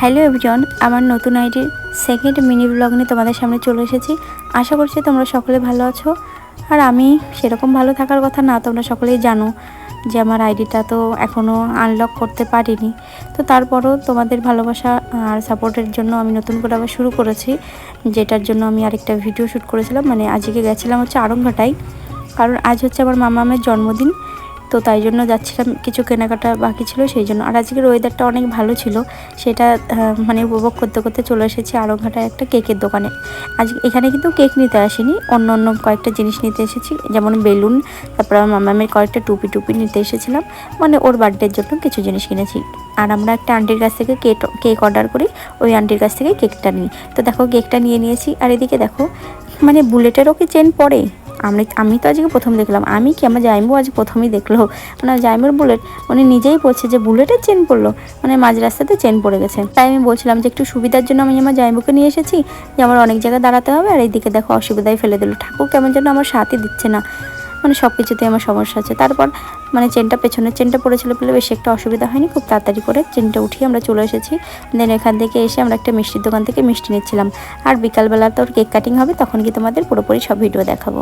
Hello everyone, আমার নতুন আইডির সেকেন্ড মিনি ব্লগ নিয়ে তোমাদের সামনে চলে এসেছি। আশা করছি তোমরা সকলে ভালো আছো। আর আমি সেরকম ভালো থাকার কথা না, তোমরা সকলেই জানো যে আমার আইডিটা তো এখনও আনলক করতে পারিনি। তো তারপরও তোমাদের ভালোবাসা আর সাপোর্টের জন্য আমি নতুন করে আবার শুরু করেছি, যেটার জন্য আমি আরেকটা ভিডিও শ্যুট করেছিলাম। মানে আজকে গেছিলাম হচ্ছে আরঙ্গাটাই কারণ আজ হচ্ছে আমার মামামের জন্মদিন। তো তাই জন্য যাচ্ছিলাম, কিছু কেনাকাটা বাকি ছিল সেই জন্য। আর আজকের ওয়েদারটা অনেক ভালো ছিল। সেটা মানে উপভোগ করতে করতে চলে এসেছি আরংঘাটায় একটা কেকের দোকানে। আজ, এখানে কিন্তু কেক নিতে আসিনি, অন্য অন্য কয়েকটা জিনিস নিতে এসেছি, যেমন বেলুন, তারপর আমার মামামের কয়েকটা টুপি টুপি নিতে এসেছিলাম মানে ওর বার্থডের জন্য কিছু জিনিস কিনেছি। আর আমরা একটা আন্টির কাছ থেকে কেক কেক অর্ডার করি, ওই আন্টির কাছ থেকে কেকটা নিই। তো দেখো, কেকটা নিয়ে নিয়েছি, আর এদিকে দেখো মানে বুলেটেরও কি চেন পড়ে? আমি আমি তো আজকে প্রথম দেখলাম। আমি কি আমার জাইমু আজ প্রথমেই দেখল? মানে জাইমুর বুলেট উনি নিজেই বলছে যে বুলেটের চেন পড়ল। মানে মাঝ রাস্তাতে চেন পড়ে গেছে। তাই আমি বলছিলাম যে একটু সুবিধার জন্য আমি আমার জাইমুকে নিয়ে এসেছি যে আমার অনেক জায়গায় দাঁড়াতে হবে আর এইদিকে দেখো অসুবিধায় ফেলে দিল। ঠাকুর কেমন যেন আমার সাথে দিচ্ছে না। মানে সব কিছুতেই আমার সমস্যা আছে তারপর মানে চেনটা পেছনের চেনটা পড়েছিল বলে বেশি একটা অসুবিধা হয়নি। খুব তাড়াতাড়ি করে চেনটা উঠিয়ে আমরা চলে এসেছি। দেন এখান থেকে এসে আমরা একটা মিষ্টির দোকান থেকে মিষ্টি নিচ্ছিলাম। আর বিকালবেলা তোর কেক কাটিং হবে, তখন কি তোমাদের পুরোপুরি সব ভিডিও দেখাবো।